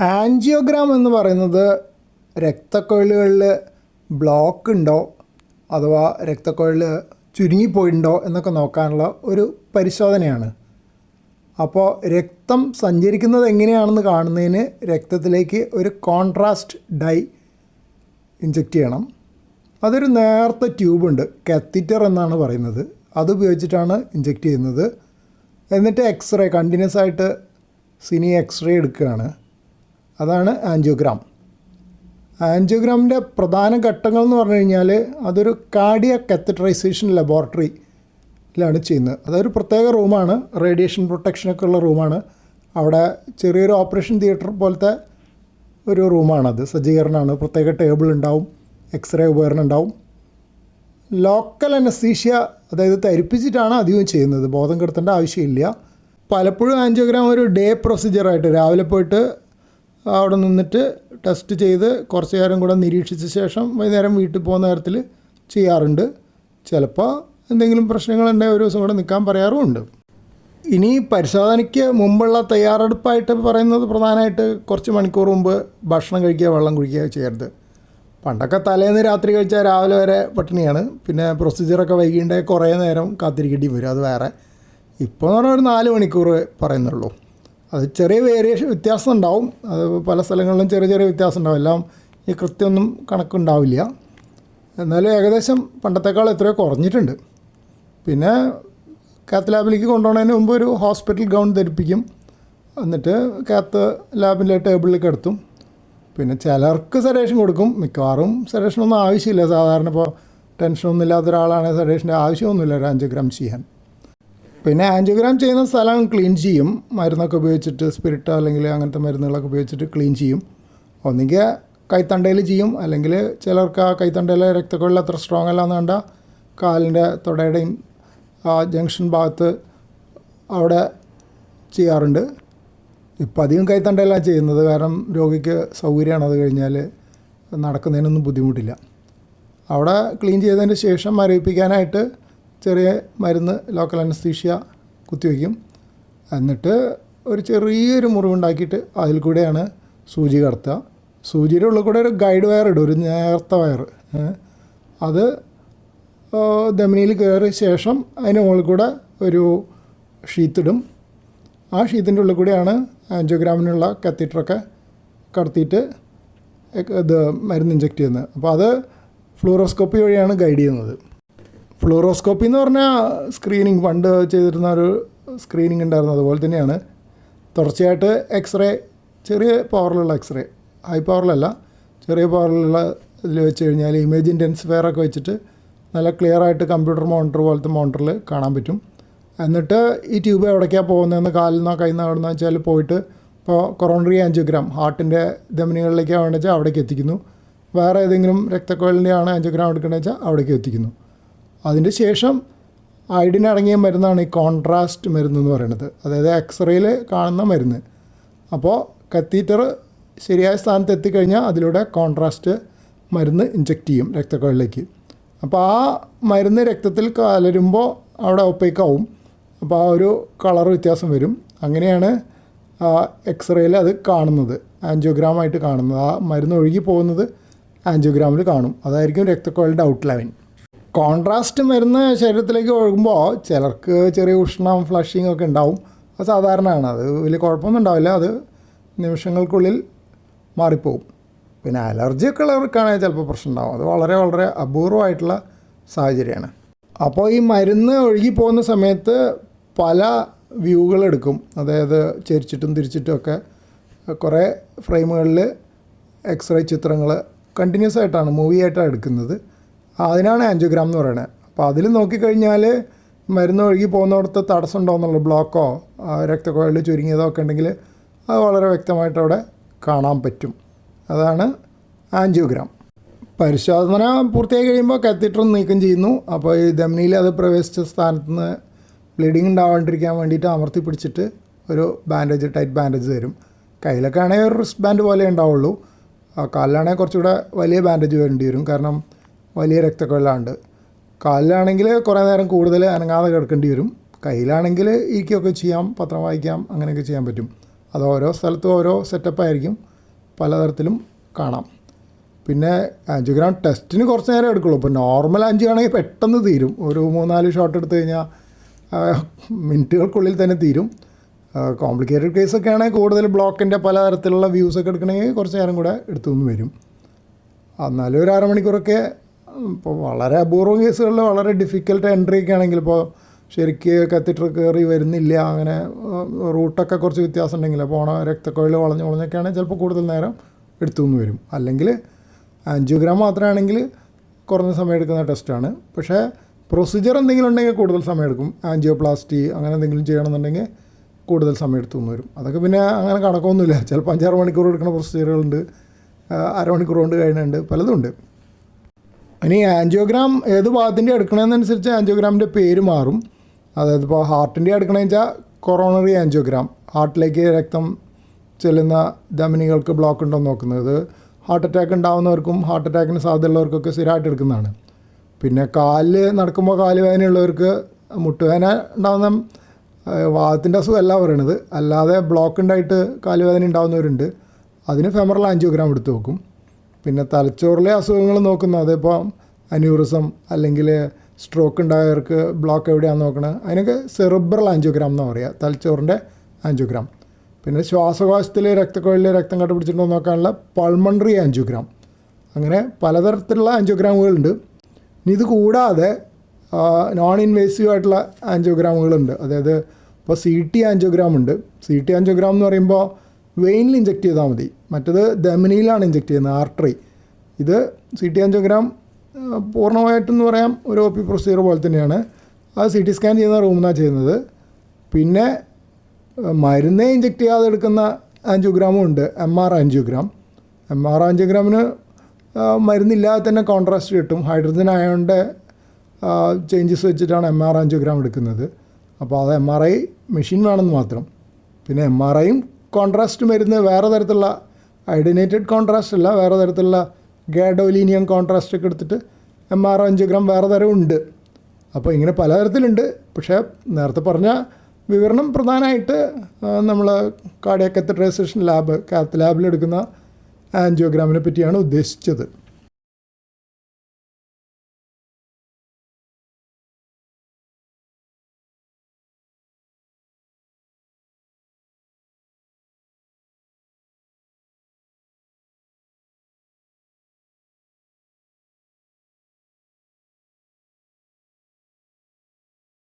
Angiogram എന്ന് പറയുന്നത് രക്തക്കൊഴലുകളിൽ block ഉണ്ടോ അഥവാ രക്തക്കൊഴൽ ചുരുങ്ങിപ്പോയിട്ടുണ്ടോ എന്നൊക്കെ നോക്കാനുള്ള ഒരു പരിശോധനയാണ്. അപ്പോൾ രക്തം സഞ്ചരിക്കുന്നത് എങ്ങനെയാണെന്ന് കാണുന്നതിന് രക്തത്തിലേക്ക് ഒരു കോൺട്രാസ്റ്റ് ഡൈ ഇഞ്ചെക്റ്റ് ചെയ്യണം. അതൊരു നേർത്ത ട്യൂബുണ്ട് കത്തീറ്റർ എന്നാണ് പറയുന്നത്. അത് ഉപയോഗിച്ചിട്ടാണ് ഇഞ്ചെക്റ്റ് ചെയ്യുന്നത്. എന്നിട്ട് എക്സ്റേ കണ്ടിന്യൂസ് ആയിട്ട് സിനി എക്സ്റേ എടുക്കുകയാണ്. അതാണ് ആൻജിയോഗ്രാം. ആൻജിയോഗ്രാമിന്റെ പ്രധാന ഘട്ടങ്ങൾ എന്ന് പറഞ്ഞു കഴിഞ്ഞാൽ അതൊരു കാർഡിയ കത്തട്രൈസേഷൻ ലബോറട്ടറിയിലാണ് ചെയ്യുന്നത്. അതൊരു പ്രത്യേക റൂമാണ് റേഡിയേഷൻ പ്രൊട്ടക്ഷനൊക്കെ ഉള്ള റൂമാണ് അവിടെ ചെറിയൊരു ഓപ്പറേഷൻ തിയേറ്റർ പോലത്തെ ഒരു റൂമാണത് സജ്ജീകരണമാണ്. പ്രത്യേക ടേബിൾ ഉണ്ടാവും. എക്സ്റേ ഉപകരണം ഉണ്ടാവും. ലോക്കൽ അനസ്തീഷ്യ അതായത് തരിപ്പിച്ചിട്ടാണ് അധികവും ചെയ്യുന്നത്. ബോധം കെടുത്തേണ്ട ആവശ്യമില്ല. പലപ്പോഴും ആൻജിയോഗ്രാം ഒരു ഡേ പ്രൊസീജിയറായിട്ട് രാവിലെ പോയിട്ട് അവിടെ നിന്നിട്ട് ടെസ്റ്റ് ചെയ്ത് കുറച്ച് നേരം കൂടെ നിരീക്ഷിച്ച ശേഷം വൈകുന്നേരം വീട്ടിൽ പോകുന്ന നേരത്തിൽ ചെയ്യാറുണ്ട്. ചിലപ്പോൾ എന്തെങ്കിലും പ്രശ്നങ്ങളുണ്ടെങ്കിൽ ഒരു ദിവസം കൂടെ നിൽക്കാൻ പറയാറുമുണ്ട്. ഇനി പരിശോധനയ്ക്ക് മുമ്പുള്ള തയ്യാറെടുപ്പായിട്ട് പറയുന്നത് പ്രധാനമായിട്ട് കുറച്ച് മണിക്കൂർ മുമ്പ് ഭക്ഷണം കഴിക്കുക വെള്ളം കുടിക്കുക ചെയ്യരുത്. പണ്ടൊക്കെ തലേന്ന് രാത്രി കഴിച്ചാൽ രാവിലെ വരെ പട്ടിണിയാണ്. പിന്നെ പ്രൊസീജിയറൊക്കെ വൈകിണ്ടേ കുറേ നേരം കാത്തിരിക്കേണ്ടി വരും. അത് വേറെ. ഇപ്പോൾ എന്ന് പറഞ്ഞാൽ ഒരു നാല് മണിക്കൂർ പറയുന്നുള്ളൂ. അത് ചെറിയ വേരിയേഷൻ വ്യത്യാസം ഉണ്ടാവും. അത് പല സ്ഥലങ്ങളിലും ചെറിയ ചെറിയ വ്യത്യാസം ഉണ്ടാവും. എല്ലാം ഈ കൃത്യമൊന്നും കണക്കുണ്ടാവില്ല. എന്നാലും ഏകദേശം പണ്ടത്തെക്കാൾ എത്രയോ കുറഞ്ഞിട്ടുണ്ട്. പിന്നെ കാത്ത് ലാബിലേക്ക് കൊണ്ടുപോകുന്നതിന് മുമ്പ് ഒരു ഹോസ്പിറ്റൽ ഗൗൺ ധരിപ്പിക്കും. എന്നിട്ട് കാത്ത് ലാബിലെ ടേബിളിലേക്ക് കിടത്തും പിന്നെ ചിലർക്ക് സെഡേഷൻ കൊടുക്കും. മിക്കവാറും സെഡേഷനൊന്നും ആവശ്യമില്ല. സാധാരണ ഇപ്പോൾ ടെൻഷനൊന്നും ഇല്ലാത്ത ഒരാളാണെങ്കിൽ സെഡേഷന്റെ ആവശ്യമൊന്നുമില്ല. ഒരു അഞ്ച് ഗ്രാം ചെയ്യാൻ. പിന്നെ ആൻജിയോഗ്രാം ചെയ്യുന്ന സ്ഥലം ക്ലീൻ ചെയ്യും. മരുന്നൊക്കെ ഉപയോഗിച്ചിട്ട് സ്പിരിറ്റ് അല്ലെങ്കിൽ അങ്ങനത്തെ മരുന്നുകളൊക്കെ ഉപയോഗിച്ചിട്ട് ക്ലീൻ ചെയ്യും. ഒന്നുകിൽ കൈത്തണ്ടയിൽ ചെയ്യും. അല്ലെങ്കിൽ ചിലർക്ക് ആ കൈത്തണ്ടയിലെ രക്തക്കൊഴൽ അത്ര സ്ട്രോങ് അല്ലാന്ന് കണ്ട കാലിന്റെ തുടയുടെയും ആ ജംഗ്ഷൻ ഭാഗത്ത് അവിടെ ചെയ്യാറുണ്ട്. ഇപ്പം അധികം കൈത്തണ്ടയിലാണ് ചെയ്യുന്നത്. കാരണം രോഗിക്ക് സൗകര്യമാണ് അത് കഴിഞ്ഞാൽ നടക്കുന്നതിനൊന്നും ബുദ്ധിമുട്ടില്ല. അവിടെ ക്ലീൻ ചെയ്തതിന് ശേഷം മരവിപ്പിക്കാനായിട്ട് ചെറിയ മരുന്ന് ലോക്കൽ അനസ്തീഷ്യ കുത്തിവെക്കും എന്നിട്ട് ഒരു ചെറിയൊരു മുറിവുണ്ടാക്കിയിട്ട് അതിൽ കൂടെയാണ് സൂചി കടത്തുക. സൂചിയുടെ ഉള്ളിൽ കൂടെ ഒരു ഗൈഡ് വയർ ഇടും ഒരു നേർത്ത വയർ അത് ധമനിയിൽ കയറിയ ശേഷം അതിന് മുകളിൽ കൂടെ ഒരു ഷീത്തിടും ആ ഷീത്തിന്റെ ഉള്ളിൽ കൂടെയാണ് ആൻജിയോഗ്രാമിനുള്ള കത്തീറ്ററൊക്കെ കടത്തിയിട്ട് ഇത് മരുന്ന് ഇഞ്ചെക്റ്റ് ചെയ്യുന്നത്. അപ്പോൾ അത് ഫ്ലൂറോസ്കോപ്പി വഴിയാണ് ഗൈഡ് ചെയ്യുന്നത്. ഫ്ലൂറോസ്കോപ്പി എന്ന് പറഞ്ഞാൽ സ്ക്രീനിങ് പണ്ട് ചെയ്തിരുന്ന ഒരു സ്ക്രീനിങ് ഉണ്ടായിരുന്നു. അതുപോലെ തന്നെയാണ്. തുടർച്ചയായിട്ട് എക്സ്റേ ചെറിയ പവറിലുള്ള എക്സ്റേ ഹൈ പവറിലല്ല ചെറിയ പവറിലുള്ള ഇതിൽ വെച്ച് കഴിഞ്ഞാൽ ഇമേജ് ഇന്റൻസിഫയർ ഒക്കെ വെച്ചിട്ട് നല്ല ക്ലിയർ ആയിട്ട് കമ്പ്യൂട്ടർ മോണിറ്റർ പോലത്തെ മോണിറ്ററിൽ കാണാൻ പറ്റും. എന്നിട്ട് ഈ ട്യൂബ് എവിടേക്കാണ് പോകുന്നതെന്ന് കാലിൽ നിന്നോ കയ്യിൽ നിന്നോ എവിടെന്ന് വെച്ചാൽ പോയിട്ട് ഇപ്പോൾ കൊറോണറി ആൻജിയോഗ്രാം ഹാർട്ടിന്റെ ധമനികളിലേക്കാണ് വേണമെന്ന് വെച്ചാൽ അവിടേക്ക് എത്തിക്കുന്നു. വേറെ ഏതെങ്കിലും രക്തക്കോയിലിന്റെയാണ് ആൻജിയോഗ്രാം എടുക്കണമെന്ന് വെച്ചാൽ അവിടേക്ക് എത്തിക്കുന്നു. അതിന്റെ ശേഷം അയഡിൻ അടങ്ങിയ മരുന്നാണ് ഈ കോൺട്രാസ്റ്റ് മരുന്ന് എന്ന് പറയുന്നത്. അതായത് എക്സ്റേയിൽ കാണുന്ന മരുന്ന്. അപ്പോൾ കത്തീറ്റർ ശരിയായ സ്ഥാനത്ത് എത്തിക്കഴിഞ്ഞാൽ അതിലൂടെ കോൺട്രാസ്റ്റ് മരുന്ന് ഇഞ്ചെക്റ്റ് ചെയ്യും രക്തക്കുഴലിലേക്ക് അപ്പോൾ ആ മരുന്ന് രക്തത്തിൽ കലരുമ്പോൾ അവിടെ ഒപ്പേക്കാവും അപ്പോൾ ആ ഒരു കളർ വ്യത്യാസം വരും. അങ്ങനെയാണ് എക്സ്റേയിൽ അത് കാണുന്നത്. ആൻജിയോഗ്രാമായിട്ട് കാണുന്നത്. ആ മരുന്ന് ഒഴുകി പോകുന്നത് ആൻജിയോഗ്രാമിൽ കാണും. അതായിരിക്കും രക്തക്കുഴലിന്റെ ഔട്ട് ലൈൻ കോൺട്രാസ്റ്റ് മരുന്ന് ശരീരത്തിലേക്ക് ഒഴുകുമ്പോൾ ചിലർക്ക് ചെറിയ ഉഷ്ണം ഫ്ലഷിങ് ഒക്കെ ഉണ്ടാവും. അത് സാധാരണമാണ് അത് വലിയ കുഴപ്പമൊന്നും ഉണ്ടാവില്ല. അത് നിമിഷങ്ങൾക്കുള്ളിൽ മാറിപ്പോവും. പിന്നെ അലർജി ഒക്കെ ഉള്ളവർക്കാണെങ്കിൽ ചിലപ്പോൾ പ്രശ്നം ഉണ്ടാവും. അത് വളരെ വളരെ അപൂർവമായിട്ടുള്ള സാഹചര്യമാണ്. അപ്പോൾ ഈ മരുന്ന് ഒഴുകി പോകുന്ന സമയത്ത് പല വ്യൂകൾ എടുക്കും. അതായത് ചെരിച്ചിട്ടും തിരിച്ചിട്ടും ഒക്കെ കുറേ ഫ്രെയിമുകളിൽ എക്സ്റേ ചിത്രങ്ങൾ കണ്ടിന്യൂസ് ആയിട്ടാണ് മൂവി ആയിട്ടാണ് എടുക്കുന്നത്. അതിനാണ് ആൻജിയോഗ്രാം എന്ന് പറയുന്നത് അപ്പോൾ അതിൽ നോക്കിക്കഴിഞ്ഞാൽ മരുന്ന് ഒഴുകി പോകുന്നിടത്ത് തടസ്സം ഉണ്ടോയെന്നുള്ള ബ്ലോക്കോ രക്തക്കൊഴൽ ചുരുങ്ങിയതോ ഒക്കെ ഉണ്ടെങ്കിൽ അത് വളരെ വ്യക്തമായിട്ട് അവിടെ കാണാൻ പറ്റും. അതാണ് ആൻജിയോഗ്രാം പരിശോധന പൂർത്തിയായി കഴിയുമ്പോൾ കത്തീറ്റർ നീക്കം ചെയ്യുന്നു. അപ്പോൾ ഈ ധമനിയിൽ അത് പ്രവേശിച്ച സ്ഥാനത്ത് നിന്ന് ബ്ലീഡിങ് ഉണ്ടാവാണ്ടിരിക്കാൻ വേണ്ടിയിട്ട് അമർത്തി പിടിച്ചിട്ട് ഒരു ബാൻഡേജ് ടൈറ്റ് ബാൻഡേജ് തരും. കയ്യിലൊക്കെ ആണെങ്കിൽ ഒരു റിസ്റ്റ് ബാൻഡ് പോലെ ഉണ്ടാവുള്ളൂ. കാലിലാണെങ്കിൽ കുറച്ചുകൂടെ വലിയ ബാൻഡേജ് വേണ്ടി വരും. കാരണം വലിയ രക്തക്കൊഴലാണ്ട് കാലിലാണെങ്കിൽ കുറേ നേരം കൂടുതൽ അനങ്ങാതെ കിടക്കേണ്ടി വരും. കയ്യിലാണെങ്കിൽ ഇരിക്കുകയൊക്കെ ചെയ്യാം പത്രം വായിക്കാം അങ്ങനെയൊക്കെ ചെയ്യാൻ പറ്റും. അത് ഓരോ സ്ഥലത്തും ഓരോ സെറ്റപ്പായിരിക്കും പലതരത്തിലും കാണാം. പിന്നെ ആൻജിയോഗ്രാം ടെസ്റ്റിന് കുറച്ച് നേരം എടുക്കുള്ളൂ. ഇപ്പോൾ നോർമൽ അഞ്ച് ആണെങ്കിൽ പെട്ടെന്ന് തീരും. ഒരു മൂന്നാൽ ഷോട്ട് എടുത്തു കഴിഞ്ഞാൽ മിനിറ്റുകൾക്കുള്ളിൽ തന്നെ തീരും. കോംപ്ലിക്കേറ്റഡ് കേസൊക്കെ ആണെങ്കിൽ കൂടുതൽ ബ്ലോക്കിന്റെ പലതരത്തിലുള്ള വ്യൂസൊക്കെ എടുക്കണമെങ്കിൽ കുറച്ച് നേരം കൂടെ എടുത്തു വരും. എന്നാലും ഒരു അരമണിക്കൂറൊക്കെ ഇപ്പോൾ വളരെ അപൂർവം കേസുകളിൽ വളരെ ഡിഫിക്കൽട്ട് എൻട്രി ഒക്കെ ആണെങ്കിൽ ഇപ്പോൾ ശരിക്ക് കത്തിട്ടർ കയറി വരുന്നില്ല അങ്ങനെ റൂട്ടൊക്കെ കുറച്ച് വ്യത്യാസം ഉണ്ടെങ്കിൽ പോണ രക്തക്കൊഴിൽ വളഞ്ഞ് വളഞ്ഞൊക്കെ ആണെങ്കിൽ ചിലപ്പോൾ കൂടുതൽ നേരം എടുത്തു നിന്ന് വരും. അല്ലെങ്കിൽ ആൻജിയോഗ്രാം മാത്രമാണെങ്കിൽ കുറഞ്ഞ സമയം എടുക്കുന്ന ടെസ്റ്റാണ് പക്ഷേ പ്രൊസീജിയർ എന്തെങ്കിലും ഉണ്ടെങ്കിൽ കൂടുതൽ സമയം എടുക്കും ആൻജിയോപ്ലാസ്റ്റി അങ്ങനെ എന്തെങ്കിലും ചെയ്യണമെന്നുണ്ടെങ്കിൽ കൂടുതൽ സമയം എടുത്തു നിന്ന് വരും. അതൊക്കെ പിന്നെ അങ്ങനെ കണക്കൊന്നുമില്ല. ചിലപ്പോൾ അഞ്ചാറ് മണിക്കൂർ എടുക്കുന്ന പ്രൊസീജിയറുകളുണ്ട് അരമണിക്കൂർ കൊണ്ട് കഴിഞ്ഞുണ്ട് പലതും ഉണ്ട്. ഇനി ആൻജിയോഗ്രാം ഏത് ഭാഗത്തിന്റെ എടുക്കണമെന്നനുസരിച്ച് ആൻജിയോഗ്രാമിന്റെ പേര് മാറും. അതായത് ഇപ്പോൾ ഹാർട്ടിന്റെ എടുക്കണമെന്ന് വെച്ചാൽ കൊറോണറി ആൻജിയോഗ്രാം ഹാർട്ടിലേക്ക് രക്തം ചെല്ലുന്ന ധമനികൾക്ക് ബ്ലോക്ക് ഉണ്ടോ നോക്കുന്നത്. ഹാർട്ട് അറ്റാക്ക് ഉണ്ടാകുന്നവർക്കും ഹാർട്ട് അറ്റാക്കിന് സാധ്യതയുള്ളവർക്കൊക്കെ സ്ഥിരമായിട്ട് എടുക്കുന്നതാണ്. പിന്നെ കാലിൽ നടക്കുമ്പോൾ കാൽ വേദനയുള്ളവർക്ക് മുട്ടുവേദന ഉണ്ടാകുന്ന വാദത്തിന്റെ അസുഖമല്ല പറയണത്. അല്ലാതെ ബ്ലോക്ക് ഉണ്ടായിട്ട് കാലുവേദന ഉണ്ടാകുന്നവരുണ്ട് അതിന് ഫെമറൽ ആൻജിയോഗ്രാം എടുത്ത് നോക്കും പിന്നെ തലച്ചോറിലെ അസുഖങ്ങൾ നോക്കുന്ന അതിപ്പോൾ അന്യൂറിസം അല്ലെങ്കിൽ സ്ട്രോക്ക് ഉണ്ടായവർക്ക് ബ്ലോക്ക് എവിടെയാണെന്ന് നോക്കണത് അതിനൊക്കെ സെറിബ്രൽ ആൻജിയോഗ്രാം എന്ന് പറയുക തലച്ചോറിന്റെ ആൻജിയോഗ്രാം പിന്നെ ശ്വാസകോശത്തിൽ രക്തക്കൊഴലിൽ രക്തം കണ്ടുപിടിച്ചിട്ടുണ്ടോ നോക്കാനുള്ള പൾമണറി ആൻജിയോഗ്രാം അങ്ങനെ പലതരത്തിലുള്ള ആൻജിയോഗ്രാമുകളുണ്ട് ഇനി ഇത് കൂടാതെ നോൺ ഇൻവേസീവ് ആയിട്ടുള്ള ആൻജിയോഗ്രാമുകളുണ്ട് അതായത് ഇപ്പോൾ സി ടി ആൻജിയോഗ്രാം ഉണ്ട്. സി ടി ആൻജിയോഗ്രാം എന്ന് പറയുമ്പോൾ വെയിനിൽ ഇഞ്ചെക്ട് ചെയ്താൽ മതി. മറ്റത് ധമനിയിലാണ് ഇഞ്ചെക്ട് ചെയ്യുന്നത് ആർട്ടറി ഇത് സി ടി ആൻജിയോഗ്രാം പൂർണമായിട്ടെന്ന് പറയാം ഒരു ഒ പി പ്രൊസീജിയർ പോലെ തന്നെയാണ്. അത് സി ടി സ്കാൻ ചെയ്യുന്ന റൂമിനാണ് ചെയ്യുന്നത്. പിന്നെ മരുന്നേ ഇഞ്ചെക്ട് ചെയ്യാതെ എടുക്കുന്ന ആൻജിയോഗ്രാമും ഉണ്ട് M R angiogram M R ആൻജിയോഗ്രാമിന് മരുന്നില്ലാതെ തന്നെ കോൺട്രാസ്റ്റ് കിട്ടും. ഹൈഡ്രജൻ അയോണിന്റെ ചേഞ്ചസ് വെച്ചിട്ടാണ് എം ആർ ആൻജിയോഗ്രാം എടുക്കുന്നത്. അപ്പോൾ അത് എം ആർ ഐ മെഷീൻ വേണമെന്ന് മാത്രം. പിന്നെ എം ആർ ഐയും കോൺട്രാസ്റ്റ് മരുന്ന് വേറെ തരത്തിലുള്ള ഐഡിനേറ്റഡ് കോൺട്രാസ്റ്റ് അല്ല വേറെ തരത്തിലുള്ള ഗാഡോലീനിയം കോൺട്രാസ്റ്റ് ഒക്കെ എടുത്തിട്ട് എം ആർ അഞ്ച് ഗ്രാം വേറെ തരം ഉണ്ട്. അപ്പോൾ ഇങ്ങനെ പലതരത്തിലുണ്ട് പക്ഷേ നേരത്തെ പറഞ്ഞ വിവരണം പ്രധാനമായിട്ട് നമ്മൾ കാർഡിയാക് കത്തട്രൈസേഷൻ ലാബ് കാത്ത് ലാബിലെടുക്കുന്ന ആൻജിയോഗ്രാമിനെ പറ്റിയാണ് ഉദ്ദേശിച്ചത്.